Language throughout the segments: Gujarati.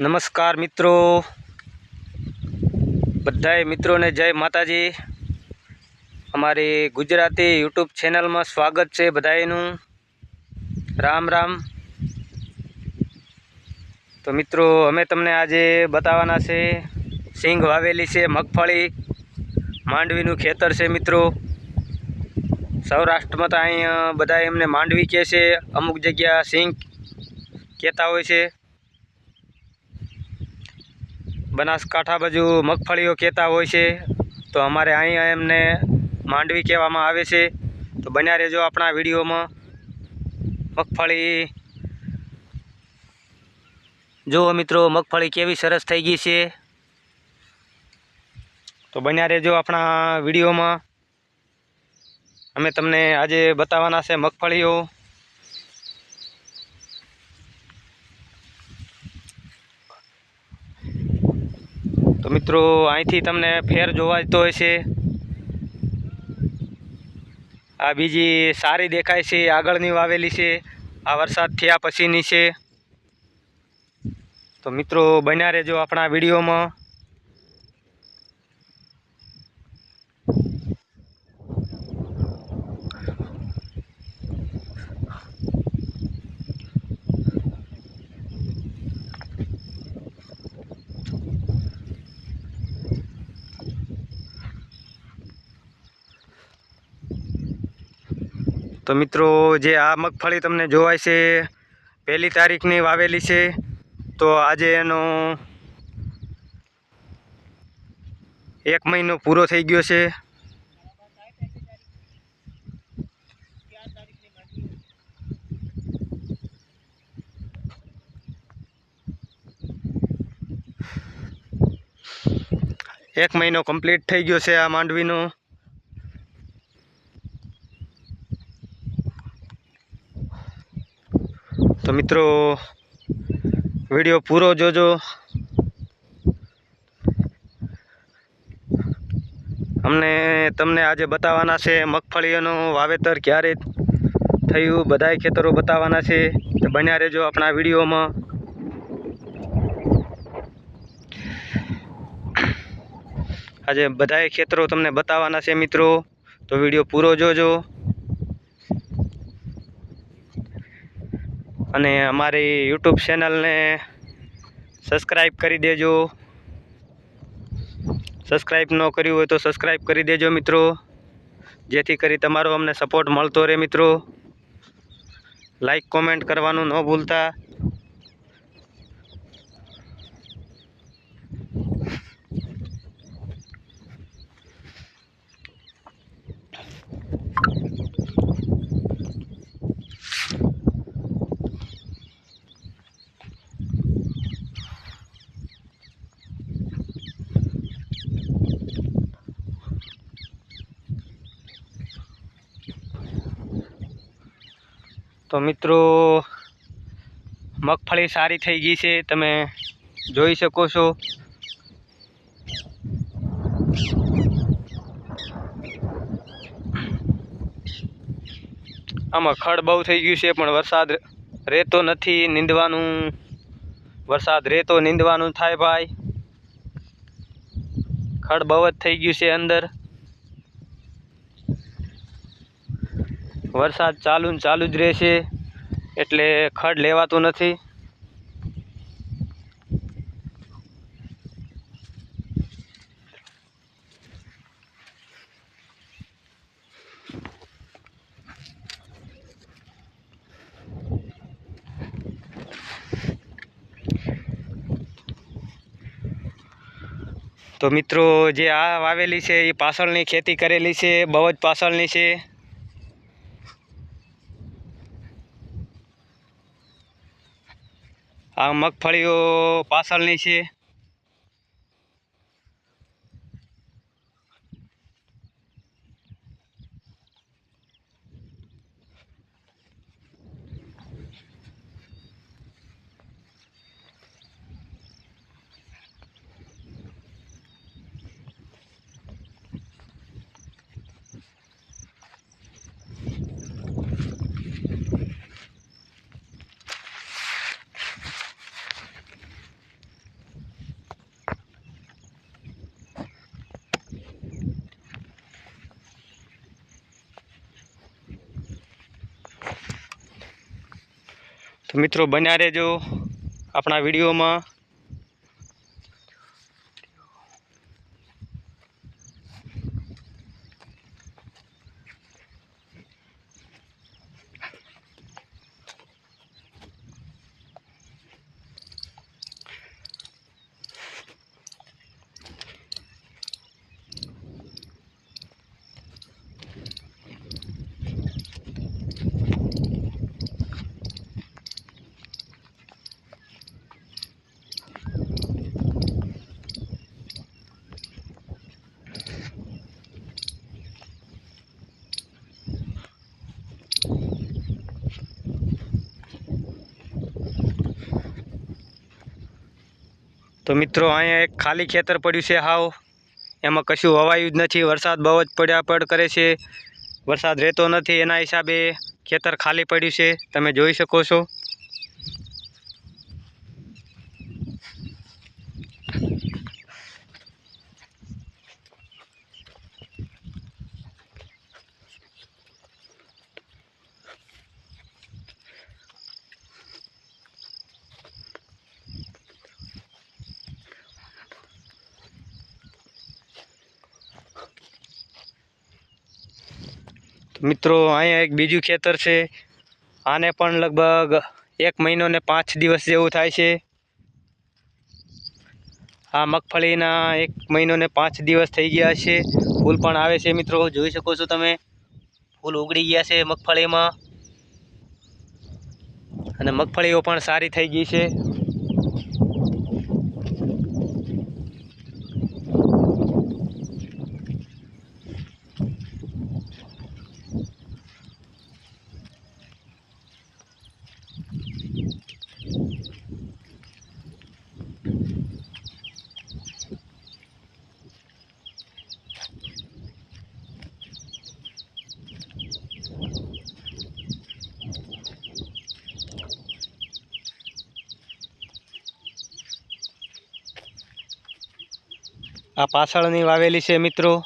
નમસ્કાર મિત્રો. બધાય મિત્રોને જય માતાજી. અમારી ગુજરાતી યુટ્યુબ ચેનલમાં સ્વાગત છે બધાયનું. રામ રામ. તો મિત્રો, અમે તમને આજે બતાવવાના છે, સિંગ વાવેલી છે, મગફળી, માંડવીનું ખેતર છે મિત્રો. સૌરાષ્ટ્રમાં તો અહીંયા બધા એમને માંડવી કહે છે, અમુક જગ્યા સિંગ કહેતા હોય છે. બનાસકાંઠા બાજુ મગફળીઓ કહેતા હોય છે, તો અમારે અહીંયા એમને માંડવી કહેવામાં આવે છે. તો બન્યા રહેજો આપણા વિડીયોમાં. મગફળી. જુઓ મિત્રો, મગફળી કેવી સરસ થઈ ગઈ છે. તો બન્યા રહેજો આપણા વિડીયોમાં. અમે તમને આજે બતાવવાના છે મગફળીઓ. તો મિત્રો, અહીંથી તમને ફેર જોવાતો હોય છે. આ બીજી સારી દેખાય છે, આગળની વાવેલી છે. આ વરસાદ થયા પછીની છે. તો મિત્રો, બન્યા રહેજો આપણા વિડીયોમાં. તો મિત્રો, જે આ મગફળી તમને જોવાય છે, પહેલી તારીખની વાવેલી છે, તો આજે એનો એક મહિનો પૂરો થઈ ગયો છે. એક મહિનો કમ્પ્લીટ થઈ ગયો છે આ માંડવીનો. તો મિત્રો, વીડિયો પૂરો જોજો. અમને તમને આજે બતાવવાના છે મગફળીઓનું વાવેતર ક્યારે થયું, બધાય ખેતરો બતાવવાના છે. તો બન્યા રહેજો આપણા વિડીયોમાં. આજે બધાય ખેતરો તમને બતાવવાના છે મિત્રો. તો વીડિયો પૂરો જોજો. અને અમારી યુટ્યુબ ચેનલને સબસ્ક્રાઈબ કરી દેજો. સબસ્ક્રાઈબ ન કર્યું હોય તો સબસ્ક્રાઈબ કરી દેજો મિત્રો. જેથી કરી તમારો અમને સપોર્ટ મળતો રહે મિત્રો. લાઈક કોમેન્ટ કરવાનું ન ભૂલતા. તો મિત્રો, મગફળી સારી થઈ ગઈ છે, તમે જોઈ શકો છો. આમાં ખડ બહુ થઈ ગયું છે, પણ વરસાદ રહેતો નથી, નીંદવાનું, વરસાદ રહેતો, નીંદવાનું થાય ભાઈ. ખડ બહુ જ થઈ ગયું છે અંદર. વરસાદ ચાલુ ને ચાલુ જ રહેશે, એટલે ખડ લેવાતું નથી. તો મિત્રો, જે આ વાવેલી છે, એ પાછળની ખેતી કરેલી છે, બહુ જ પાછળની છે. આ મગફળીઓ પાછળની છે. મિત્રો બન્યા રહેજો આપણા વિડીયોમાં. તો મિત્રો, અહીંયા એક ખાલી ખેતર પડ્યું છે હાવ. એમાં કશું વવાયું જ નથી, વરસાદ બહુ જ પડ્યા પડ કરે છે. વરસાદ રહેતો નથી, એના હિસાબે ખેતર ખાલી પડ્યું છે. તમે જોઈ શકો છો. મિત્રો, અહીંયા એક બીજું ખેતર છે. આને પણ લગભગ એક મહિનો ને પાંચ દિવસ જેવું થાય છે. આ મગફળીના એક મહિનો ને પાંચ દિવસ થઈ ગયા છે. ફૂલ પણ આવે છે મિત્રો, જોઈ શકો છો તમે. ફૂલ ઉગડી ગયા છે મગફળીમાં. અને મગફળીઓ પણ સારી થઈ ગઈ છે. આ પાછળની વાવેલી છે મિત્રો.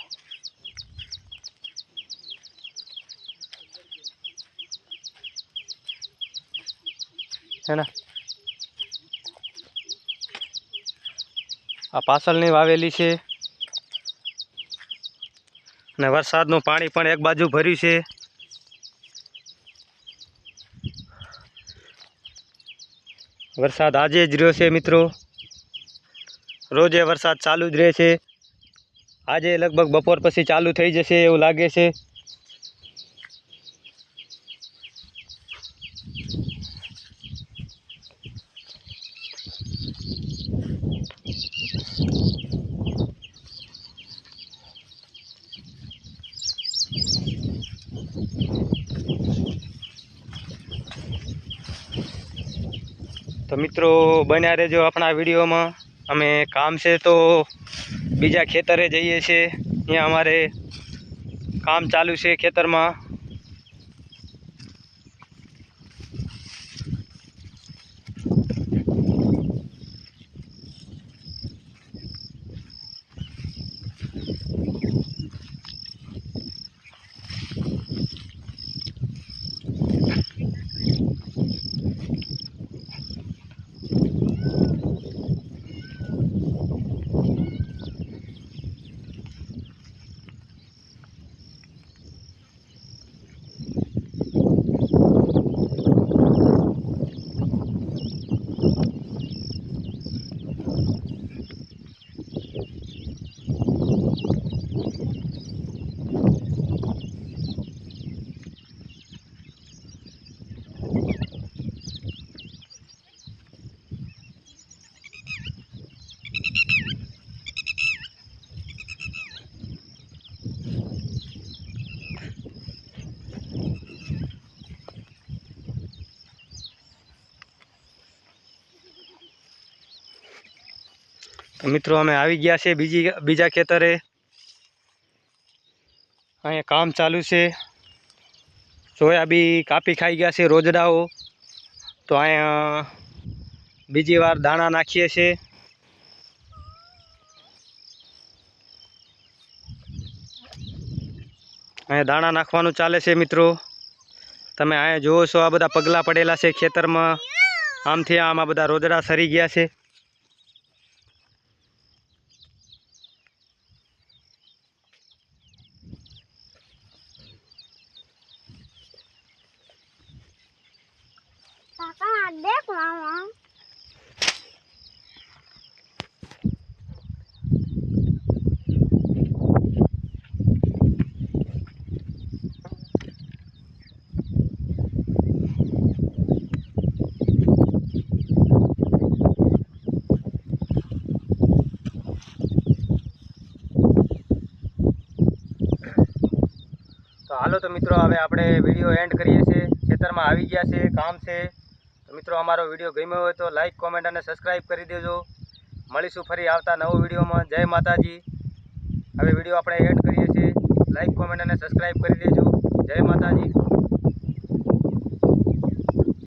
હેના આ પાછળની વાવેલી છે. અને વરસાદનું પાણી પણ એક બાજુ ભર્યું છે. વરસાદ આજે જ રહ્યો છે મિત્રો. રોજે વરસાદ ચાલુ જ રહે છે. આજે લગભગ બપોર પછી ચાલુ થઈ જશે એવું લાગે છે. તો મિત્રો, બન્યા રહેજો આપણા વિડીયોમાં. અમે કામ છે તો બીજા ખેતરે જઈએ છીએ. ત્યાં અમારે કામ ચાલુ છે ખેતરમાં. મિત્રો, અમે આવી ગયા છે બીજી બીજા ખેતરે. અહીંયા કામ ચાલુ છે. સોયાબી કાપી ખાઈ ગયા છે રોજડાઓ. તો અહીંયા બીજી વાર દાણા નાખીએ છીએ. અહીંયા દાણા નાખવાનું ચાલે છે મિત્રો. તમે અહીંયા જુઓ છો આ બધા પગલાં પડેલા છે ખેતરમાં. આમથી આમ આ બધા રોજડા સરી ગયા છે. કાકા તો હાલો તો મિત્રો, હવે આપણે વીડિયો એન્ડ કરીએ છીએ. ખેતરમાં આવી ગયા છે કામ છે. મિત્રો, અમારો વીડિયો ગમ્યો હોય તો લાઈક કોમેન્ટ અને સબસ્ક્રાઈબ કરી દેજો. મળીશું ફરી આવતા નવો વિડીયોમાં. જય માતાજી. હવે વીડિયો આપણે એડ કરીએ છીએ. લાઈક કોમેન્ટ અને સબસ્ક્રાઈબ કરી દેજો. જય માતાજી.